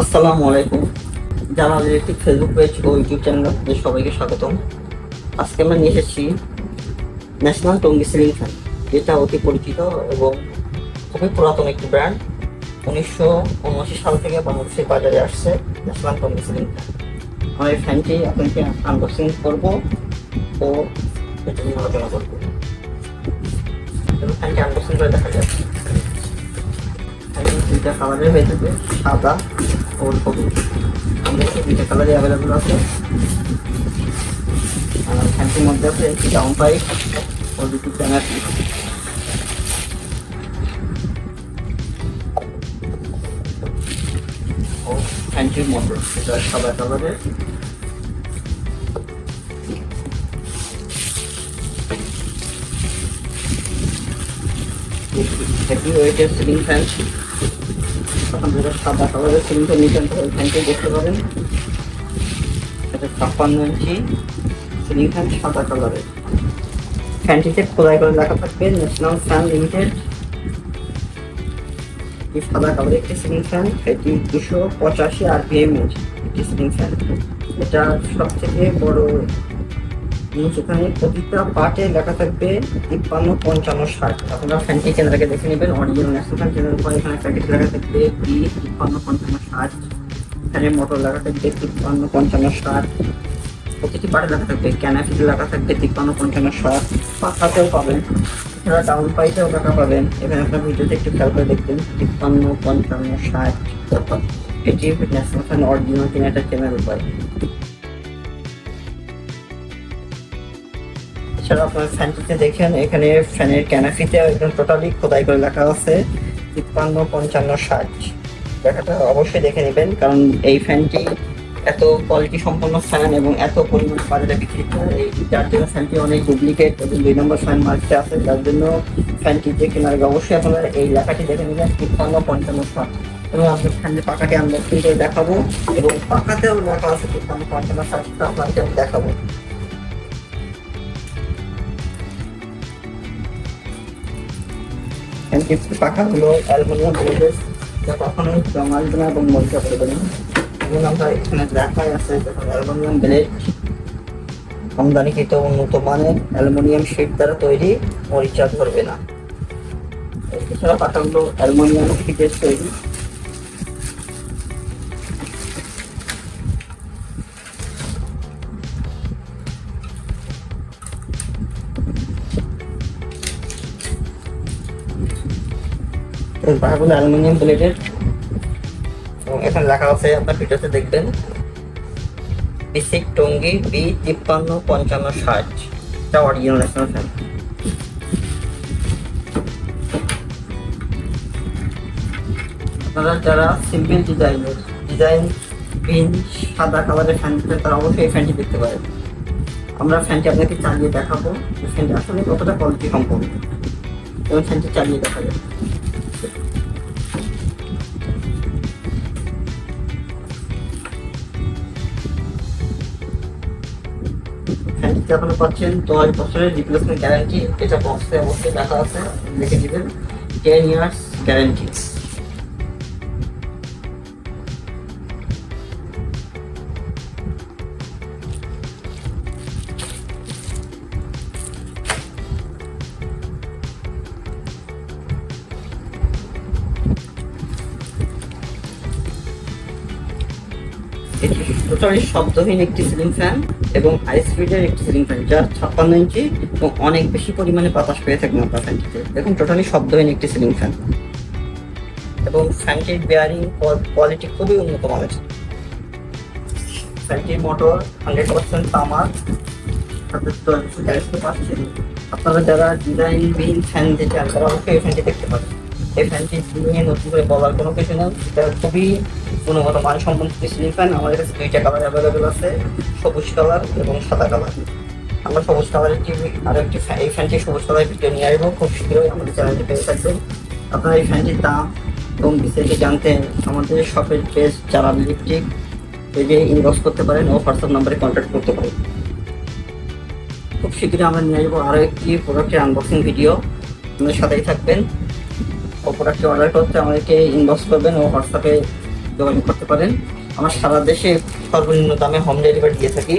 আসসালামু আলাইকুম। যারা একটি ফেসবুক পেজ ও ইউটিউব চ্যানেল আপনাদের সবাইকে স্বাগতম। আজকে আমরা নিয়ে এসেছি ন্যাশনাল টঙ্গি সিলিং ফ্যান, যেটা অতি পরিচিত এবং খুবই পুরাতন একটি ব্র্যান্ড। উনিশশো উনআশি সাল থেকে বাংলাদেশের বাজারে আসছে ন্যাশনাল টঙ্গি সিলিং ফ্যান। আমরা এই ফ্যানটি আপনাকে আনবক্সিং করব ও এটা নিয়ে আলোচনা করব। ফ্যানটি আনবক্সিং করে দেখা যাচ্ছে দুইটা কালারের হয়ে থাকবে সাদা। সবুজ আমাদের দুইটা কালারই অ্যাভেলেবল আছে। আর ফ্যানটির মধ্যে আছে একটি ডাউন পাইপ ও দুটি ক্যানাপি ও ফ্যানটির মোটর এটা সাদা কালারের হেভি ওয়েটের সিলিং ফ্যান যেটা সাদা করে লেখা থাকবে, ন্যাশনাল ফ্যান লিমিটেড। সাদা কালারের একটি ফ্যান, এটি দুশো পঁচাশি আর এর একটি সিলিং ফ্যান। এটা সব থেকে বড় জিনিস এখানে প্রতিটা পার্টে লেখা থাকবে তিপ্পান্ন, পঞ্চান্ন, ষাট। আপনারা ফ্যানটি কেন্দ্রকে দেখে নেবেন অরিজিনাল ন্যাশনাল কেন্দ্রের পর এখানে প্যাকেট লেখা থাকবে বি তিপ্পান্ন, পঞ্চান্ন, ষাট। ফ্যানের মোটর লেখা থাকবে তিপ্পান্ন, পঞ্চান্ন, ষাট। প্রতিটি পার্টে লেখা থাকবে ক্যানাফিতে লেখা থাকবে তিপ্পান্ন, পঞ্চান্ন, ষাট। পাখাতেও পাবেন। এছাড়া ডাউন পাইতেও লেখা পাবেন। এখানে আপনার ভিডিওতে একটু খেয়াল করে দেখবেন, তিপ্পান্ন, পঞ্চান্ন, ষাট। এটি ন্যাশনাল অরিজিনাল কিনা একটা চেনার উপায় এছাড়া আপনার ফ্যানটিতে দেখেন, এখানে ফ্যানের ক্যানাফিতে একদম টোটালি খোদাই করে লেখা আছে তিপ্পান্ন, পঞ্চান্ন, ষাট। লেখাটা অবশ্যই দেখে নেবেন, কারণ এই ফ্যানটি এত কোয়ালিটি সম্পন্ন ফ্যান এবং এত পরিমাণ বাজারে বিক্রি করে এই যার জন্য ফ্যানটি অনেক ডুপ্লিকেট এবং দুই নম্বর ফ্যান মার্কেটে আছে, যার জন্য ফ্যানটি যে কেনার আগে অবশ্যই আপনারা এই লেখাটি দেখে নেবেন, তিপ্পান্ন, পঞ্চান্ন, ষাট। এবং আপনার ফ্যানের পাকাটি আনবক্সিং করে দেখাবো, এবং পাকাতেও লেখা আছে তিপ্পান্ন, পঞ্চান্ন ষাটটা আপনাকে আমি দেখাবো। ফ্যানটির পাখাগুলো অ্যালমোনিয়াম ব্লেডের যা কখনোই জমালবে না এবং মরিচা করবে না। এবং আমরা এখানে দেখাই আছে অ্যালুমিনিয়াম ব্লেড আমদানিকৃত উন্নত মানের অ্যালুমিনিয়াম শিট দ্বারা তৈরি মরিচা ধরবে না। এছাড়া পাখাগুলো অ্যালুমিনিয়াম শিটের তৈরি। পাখাগুলো অ্যালুমিনিয়াম প্লেটের এবং এখানে লেখা আছে, আপনার ভিডিওতে দেখবেন। বিসিক টঙ্গি বি তিপ্পান্ন পঞ্চান্ন ষাট। এটা অরিজিনাল ন্যাশনাল ফ্যান আপনারা যারা সিম্পল ডিজাইনের ডিজাইন পিন সাদা কালারের ফ্যান তারা অবশ্যই এই ফ্যানটি দেখতে পারেন। আমরা ফ্যানটি আপনাকে চালিয়ে দেখাবো। ফ্যানটি আসলে কতটা কোয়ালিটি সম্পন্ন। এবং ফ্যানটি চালিয়ে দেখা যাবে ফ্যানটিতে আপনারা পাচ্ছেন দশ বছরের রিপ্লেসমেন্ট গ্যারান্টি এটা বক্সে অবশ্যই লেখা আছে লিখে দিবেন টেন ইয়ার্স গ্যারান্টি এটি শব্দহীন একটি সিলিং ফ্যান এবং হাই স্পিডের একটি সিলিং ফ্যান যা ছাপ্পান্ন ইঞ্চি এবং অনেক বেশি পরিমাণে বাতাস পেয়ে থাকবেন আপনার ফ্যানটিতে দেখুন টোটালি শব্দহীন একটি সিলিং ফ্যান এবং ফ্যানটির বেয়ারিং কোয়ালিটি খুবই উন্নত মানের। ফ্যানটির মোটর হান্ড্রেড পার্সেন্ট তামার আপনারা যারা ডিজাইনবিহীন ফ্যান দিতে তারা অবশ্যই এই ফ্যানটি দেখতে পারেন। এই ফ্যানটি নিয়ে নতুন করে বলার কোনো কিছু নেই। এটা খুবই গুণগত মান সম্পন্ন সিলিং ফ্যান আমাদের কাছে দুইটা কালার অ্যাভেলেবেল আছে, সবুজ কালার এবং সাদা কালার আমরা সবুজ কালারের টিভি আরও একটি এই ফ্যানটি সবুজ কালারের ভিডিও নিয়ে আসব। খুব শীঘ্রই আমাদের চ্যানেলে পেয়ে থাকবেন। আপনারা এই ফ্যানটির দাম এবং বিস্তারিত জানতে আমাদের শপের পেজ যারা ইলেকট্রিক পেজে ইনবক্স করতে পারেন ও হোয়াটসঅ্যাপ নাম্বারে কন্ট্যাক্ট করতে পারেন। খুব শীঘ্রই আমরা নিয়ে আসব আরও একটি প্রোডাক্টের আনবক্সিং ভিডিও আমাদের সাথেই থাকবেন। ও প্রোডাক্টটি অর্ডার করতে আমাদেরকে ইনবক্স করবেন ও হোয়াটসঅ্যাপে যোগাযোগ করতে পারেন। আমার সারা দেশে সর্বনিম্ন দামে হোম ডেলিভারি দিয়ে থাকি।